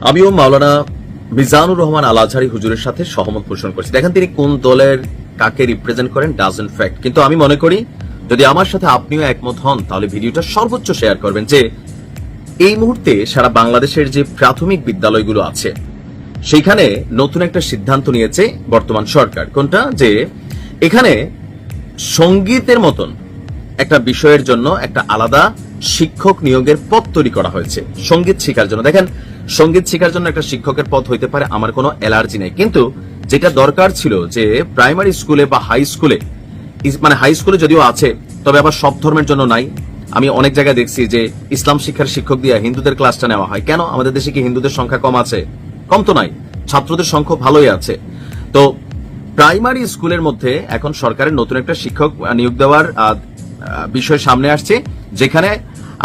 আমিও মাওলানা মিজানুর রহমান আল আজহারি হুজুরের সাথে সহমত পোষণ করছি। দেখেন তিনি কোন দলের কাকে রিপ্রেজেন্ট করেন ডাজেন্ট ফ্যাক্ট কিন্তু আমি মনে করি, যদি আমার সাথে আপনিও একমত হন, তাহলে ভিডিওটা সর্বোচ্চ শেয়ার করবেন যে, এই মুহূর্তে সারা বাংলাদেশের যে প্রাথমিক বিদ্যালয়গুলো আছে, সেইখানে নতুন একটা সিদ্ধান্ত নিয়েছে বর্তমান সরকার। কোনটা? যে, এখানে সঙ্গীতের মতন একটা বিষয়ের জন্য একটা আলাদা শিক্ষক নিয়োগের পথ তৈরি করা হয়েছে, সংগীত শেখার জন্য। দেখেন সংগীত শেখার জন্য একটা শিক্ষকের পদ হইতে পারে আমার কোনো অ্যালার্জি নেই। কিন্তু যেটা দরকার ছিল যে প্রাইমারি স্কুলে বা হাই স্কুলে মানে হাই স্কুলে যদিও আছে, তবে আবার সব ধর্মের জন্য নাই। আমি অনেক জায়গায় দেখছি যে ইসলাম শিক্ষার শিক্ষক দিয়ে হিন্দুদের ক্লাসটা নেওয়া হয়। কেন? আমাদের দেশে কি হিন্দুদের সংখ্যা কম আছে? কম তো নাই। ছাত্রদের সংখ্যা ভালোই আছে। তো প্রাইমারি স্কুলের মধ্যে এখন সরকারের নতুন একটা শিক্ষক নিয়োগ দেওয়ার বিষয় সামনে আসছে, যেখানে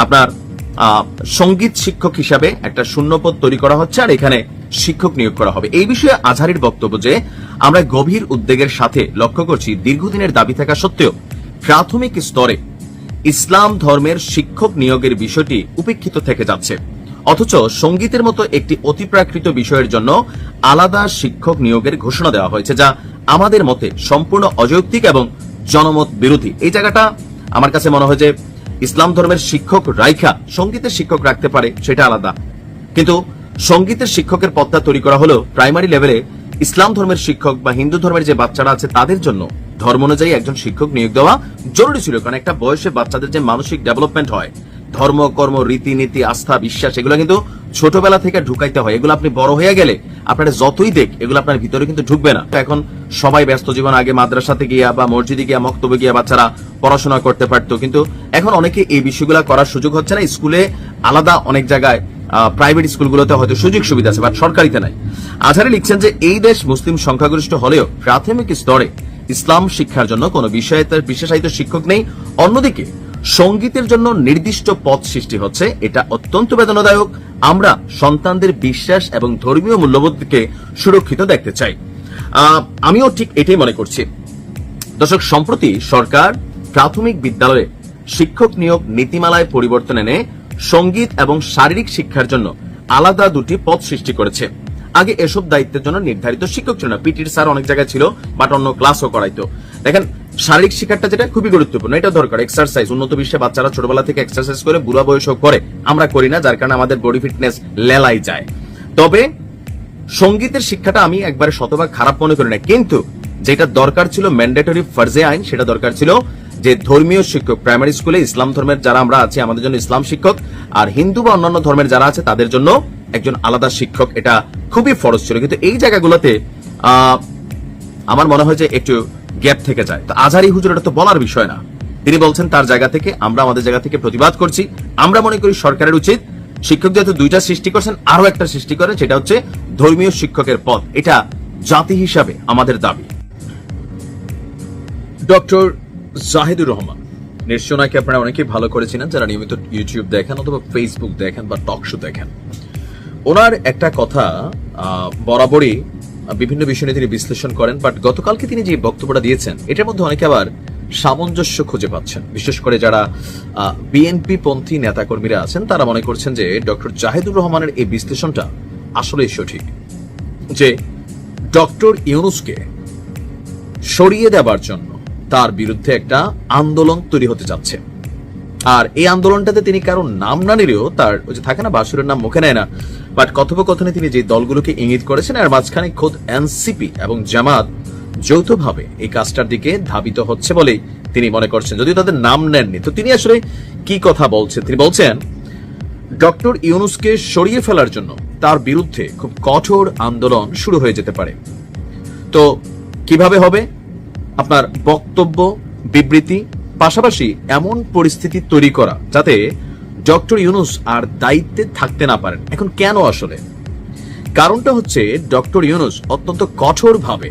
আপনার সংগীত শিক্ষক হিসাবে একটা শূন্যপদ তৈরি করা হচ্ছে আর এখানে শিক্ষক নিয়োগ করা হবে। এই বিষয়ে আজহারির বক্তব্য যে, আমরা গভীর উদ্বেগের সাথে লক্ষ্য করছি, দীর্ঘদিনের দাবি থাকা সত্ত্বেও প্রাথমিক স্তরে ইসলাম ধর্মের শিক্ষক নিয়োগের বিষয়টি উপেক্ষিত থেকে যাচ্ছে। অথচ সঙ্গীতের মতো একটি অতিপ্রাকৃত বিষয়ের জন্য আলাদা শিক্ষক নিয়োগের ঘোষণা দেওয়া হয়েছে, যা আমাদের মতে সম্পূর্ণ অযৌক্তিক এবং জনমত বিরোধী। এই জায়গাটা আমার কাছে মনে হয় যে ইসলাম ধর্মের শিক্ষক রাইখা সঙ্গীতের শিক্ষক রাখতে পারে, সেটা আলাদা। কিন্তু সঙ্গীতের শিক্ষকের পদটা তৈরি করা হলো প্রাইমারি লেভেলে ইসলাম ধর্মের শিক্ষক বা হিন্দু ধর্মের যে বাচ্চারা আছে তাদের জন্য। ধর্ম অনুযায়ী একজন শিক্ষক নিয়োগ দেওয়া জরুরি ছিল, কারণ একটা বয়সে বাচ্চাদের যে মানসিক ডেভেলপমেন্ট হয় ধর্ম, কর্ম, রীতিনীতি, আস্থা, বিশ্বাস, এগুলো কিন্তু ছোটবেলা থেকে ঢুকাইতে হয়। এগুলো আপনি বড় হয়ে গেলে আপনারা যতই দেখ, এগুলো আপনার ভিতরে কিন্তু ঢুকবে না। এখন সবাই ব্যস্ত জীবন, আগে মাদ্রাসাতে গিয়া বা মসজিদে গিয়া, মক্তবে গিয়া বাচ্চারা পড়াশোনা করতে পারতো। কিন্তু এখন অনেকে এই বিষয়গুলো করার সুযোগ হচ্ছে না। স্কুলে আলাদা অনেক জায়গায় প্রাইভেট স্কুলগুলোতে হয়তো সুযোগ সুবিধা আছে বাট সরকারিতে নাই। আজহারে লিখছেন যে, এই দেশ মুসলিম সংখ্যাগরিষ্ঠ হলেও প্রাথমিক স্তরে ইসলাম শিক্ষার জন্য কোনো বিষয়ের বিশেষায়িত শিক্ষক নেই। অন্যদিকে সঙ্গীতের জন্য নির্দিষ্ট পথ সৃষ্টি হচ্ছে। এটা অত্যন্ত বেদনাদায়ক। আমরা সন্তানদের বিশ্বাস এবং ধর্মীয় মূল্যবোধকে সুরক্ষিত দেখতে চাই। আমিও ঠিক এটাই মনে করছি। দর্শক, সম্প্রতি সরকার প্রাথমিক বিদ্যালয়ে শিক্ষক নিয়োগ নীতিমালায় পরিবর্তন এনে সংগীত এবং শারীরিক শিক্ষার জন্য আলাদা দুটি পদ সৃষ্টি করেছে। আগে এসব দায়িত্বের জন্য নির্ধারিত শিক্ষক ছিল না। পিটির স্যার অনেক জায়গায় ছিল, বাট অন্য ক্লাসও করাইতো। দেখেন শারীরিক শিক্ষাটা যেটা খুবই গুরুত্বপূর্ণ, এটা দরকার এক্সারসাইজ উন্নত বিশ্বে বাচ্চারা ছোটবেলা থেকে এক্সারসাইজ করে, বুড়া বয়সও করে, আমরা করি না, যার কারণে আমাদের বডি ফিটনেস লেলাই যায়। তবে সঙ্গীতের শিক্ষাটা আমি একবারে শতভাগ খারাপ মনে করি না, কিন্তু যেটা দরকার ছিল ম্যান্ডেটরি ফার্জে আইন, সেটা দরকার ছিল যে ধর্মীয় শিক্ষক প্রাইমারি স্কুলে ইসলাম ধর্মের যারা আমরা আছি, আমাদের জন্য ইসলাম শিক্ষক, আর হিন্দু বা অন্যান্য ধর্মের যারা আছে, তাদের জন্য একজন আলাদা শিক্ষক, এটা খুবই ফরজ ছিল। কিন্তু এই জায়গাগুলোতে আমার মনে হয় যে একটু গ্যাপ থেকে যায়। তো আজহারি হুজুর, এটা তো বলার বিষয় না। তিনি বলছেন, তার জায়গা থেকে আমরা আমাদের জায়গা থেকে প্রতিবাদ করছি। আমরা মনে করি সরকারের উচিত, শিক্ষক যেহেতু দুইটা সৃষ্টি করছেন আরও একটা সৃষ্টি করেন সেটা হচ্ছে ধর্মীয় শিক্ষকের পদ। এটা জাতি হিসাবে আমাদের দাবি। ডক্টর জাহিদুর রহমান, নিশ্চয় নাকি আপনারা অনেকেই ভালো করেছিলেন, যারা নিয়মিত ইউটিউব দেখেন অথবা ফেসবুক দেখেন বা টক শো দেখেন। ওনার একটা কথা বরাবরই বিভিন্ন বিষয় নিয়ে তিনি বিশ্লেষণ করেন বাট গতকালকে তিনি যে বক্তব্যটা দিয়েছেন, এটার মধ্যে অনেকে আবার সামঞ্জস্য খুঁজে পাচ্ছেন। বিশেষ করে যারা বিএনপি পন্থী নেতাকর্মীরা আছেন, তারা মনে করছেন যে ডক্টর জাহিদুর রহমানের এই বিশ্লেষণটা আসলেই সঠিক। যে ডক্টর ইউনুসকে সরিয়ে দেবার জন্য তার বিরুদ্ধে একটা আন্দোলন তৈরি হতে যাচ্ছে। আর এই আন্দোলনটাতে তিনি কারও নাম না নিলেও তার ওই যে থাকে না, বাসুরের নাম মুখে নেয় না। বাট কথোপকথনে তিনি যে দলগুলোকে ইঙ্গিত করেছেন আর মাঝখানে খোদ এনসিপি এবং জামাত যৌথভাবে এই কাজটার দিকে ধাবিত হচ্ছে বলেই তিনি মনে করছেন। যদিও তাদের নাম নেননি। তো তিনি আসলে কি কথা বলছেন? তিনি বলছেন, ডক্টর ইউনুসকে সরিয়ে ফেলার জন্য তার বিরুদ্ধে খুব কঠোর আন্দোলন শুরু হয়ে যেতে পারে। তো কীভাবে হবে? আপনার বক্তব্য, বিবৃতি পাশাপাশি এমন পরিস্থিতি তৈরি করা যাতে ডক্টর ইউনুস আর দায়িত্বে থাকতে না পারেন। এখন কেন আসলে? কারণটা হচ্ছে ডক্টর ইউনুস অত্যন্ত কঠোরভাবে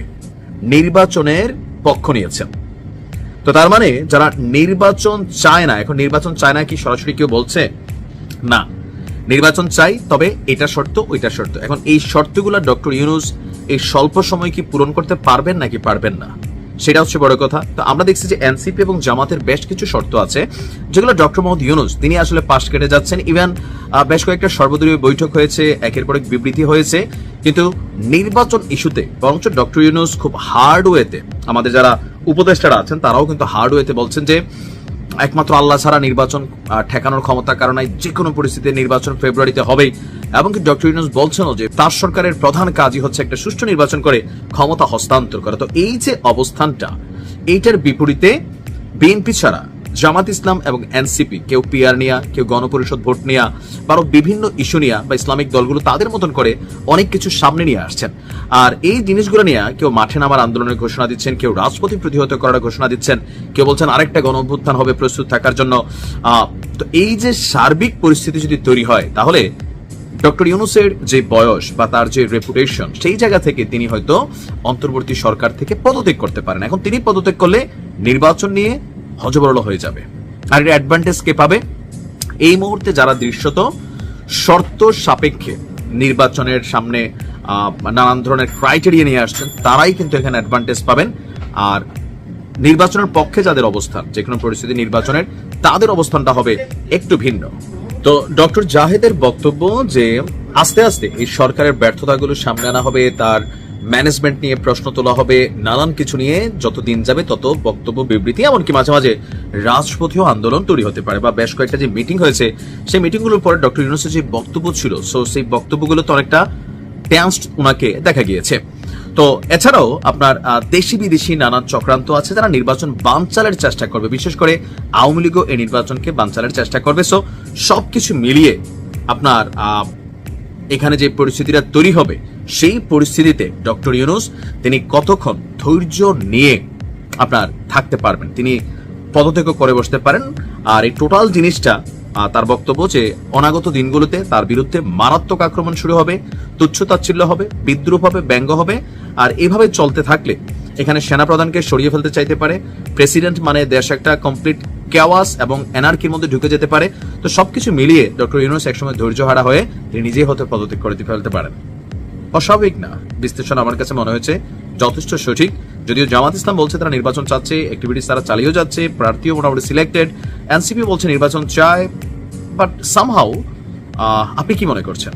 নির্বাচনের পক্ষ নিয়েছেন। তো তার মানে যারা নির্বাচন চায় না, এখন নির্বাচন চায় না কি সরাসরি কেউ বলছে? না। নির্বাচন চাই, তবে এটা শর্ত, ওইটা শর্ত। এখন এই শর্তগুলো ডক্টর ইউনুস এই স্বল্প সময় কি পূরণ করতে পারবেন নাকি পারবেন না? সেটা হচ্ছে বড় কথা। তো আমরা দেখছি যে এনসিপি এবং জামাতের বেশ কিছু শর্ত আছে, যেগুলো ডক্টর মোহাম্মদ ইউনুস, তিনি আসলে পাশ কেটে যাচ্ছেন। ইভেন বেশ কয়েকটা সর্বদলীয় বৈঠক হয়েছে, একের পর এক বিবৃতি হয়েছে। কিন্তু নির্বাচন ইস্যুতে, বরঞ্চ ডক্টর ইউনুস খুব হার্ড ওয়েতে আমাদের যারা উপদেষ্টারা আছেন, তারাও কিন্তু হার্ড ওয়েতে বলছেন যে, একমাত্র আল্লাহ ছাড়া নির্বাচন ঠেকানোর ক্ষমতা কারণে যে কোনো পরিস্থিতিতে নির্বাচন ফেব্রুয়ারিতে হবেই। এবং ডক্টর ইউনুস বলছেনও যে তার সরকারের প্রধান কাজই হচ্ছে একটা সুষ্ঠু নির্বাচন করে ক্ষমতা হস্তান্তর করা। তো এই যে অবস্থানটা, এইটার বিপরীতে বিএনপি ছাড়া জামাত ইসলাম এবং এনসিপি, কেউ পিআর নিয়া, কেউ গণপরিষদ ভোট নিয়া, বা বিভিন্ন ইস্যু নিয়া বা ইসলামিক দলগুলো তাদের মতন করে অনেক কিছু সামনে নিয়ে আসছেন। আর এই জিনিসগুলো নিয়ে কেউ মাঠে নামার আন্দোলনের ঘোষণা দিচ্ছেন, কেউ রাজপথে প্রতিহত করার ঘোষণা দিচ্ছেন, কেউ বলছেন আরেকটা গণ হবে প্রস্তুত থাকার জন্য। তো এই যে সার্বিক পরিস্থিতি যদি তৈরি হয়, তাহলে ডক্টর ইউনুসের যে বয়স বা তার যে রেপুটেশন সেই জায়গা থেকে তিনি হয়তো অন্তর্বর্তী সরকার থেকে পদত্যাগ করতে পারেন। এখন তিনি পদত্যাগ করলে নির্বাচন নিয়ে হজবরল হয়ে যাবে। আর এর অ্যাডভান্টেজ কে পাবে? এই মুহূর্তে যারা দৃশ্যত শর্ত সাপেক্ষে নির্বাচনের সামনে নানান ধরনের ক্রাইটেরিয়া নিয়ে আসছেন, তারাই কিন্তু এখানে অ্যাডভান্টেজ পাবেন। আর নির্বাচনের পক্ষে যাদের অবস্থান যে কোনো পরিস্থিতি নির্বাচনের, তাদের অবস্থানটা হবে একটু ভিন্ন। তো ডক্টর জাহেদের বক্তব্য যে আস্তে আস্তে এই সরকারের ব্যর্থতাগুলো সামনে আনা হবে, তার ম্যানেজমেন্ট নিয়ে প্রশ্ন তোলা হবে, নানান কিছু নিয়ে যত দিন যাবে তত বক্তব্য, বিবৃতি, এমনকি মাঝে মাঝে রাজপথীয় আন্দোলন তৈরি হতে পারে বা বেশ কয়েকটা যে মিটিং হয়েছে, সেই মিটিংগুলোর পরে ডক্টর ইউনুসের যে বক্তব্য ছিল সো সেই বক্তব্যগুলো তো অনেকটা টেন্সড ওনাকে দেখা গিয়েছে। তো এছাড়াও আপনার দেশি বিদেশি নানান চক্রান্ত আছে যারা নির্বাচন বানচালের চেষ্টা করবে। বিশেষ করে আওয়ামী লীগও এই নির্বাচনকে বানচালের চেষ্টা করবে। সো সবকিছু মিলিয়ে আপনার এখানে যে পরিস্থিতিটা তৈরি হবে, সেই পরিস্থিতিতে ডক্টর ইউনুস তিনি কতক্ষণ ধৈর্য নিয়ে আপনার থাকতে পারবেন? তিনি পদত্যাগ করে বসতে পারেন। আর এই টোটাল জিনিসটা তার বক্তব্য যে অনাগত দিনগুলোতে তার বিরুদ্ধে মারাত্মক আক্রমণ শুরু হবে, তুচ্ছতাচ্ছিল্য হবে, বিদ্রুপ হবে, ব্যঙ্গ হবে। আর এভাবে চলতে থাকলে এখানে সেনাপ্রধানকে সরিয়ে ফেলতে চাইতে পারে, প্রেসিডেন্ট মানে দেশ একটা কমপ্লিট কেওয়াস এবং এনার্কির মধ্যে ঢুকে যেতে পারে। তো সবকিছু মিলিয়ে ডক্টর ইউনুস একসময় ধৈর্য হারা হয়ে তিনি নিজেই হতে পদত্যাগ করে ফেলতে পারেন। অস্বাভাবিক না, বিশ্লেষণ আমার কাছে মনে হয়েছে যথেষ্ট সঠিক। যদিও জামাত ইসলাম বলছে তারা নির্বাচন চাচ্ছে অ্যাক্টিভিটিস তারা চালিয়েও যাচ্ছে, প্রার্থীও মোটামুটি সিলেক্টেড এনসিপি বলছে নির্বাচন চায় বাট সামহাউ আপনি কি মনে করছেন?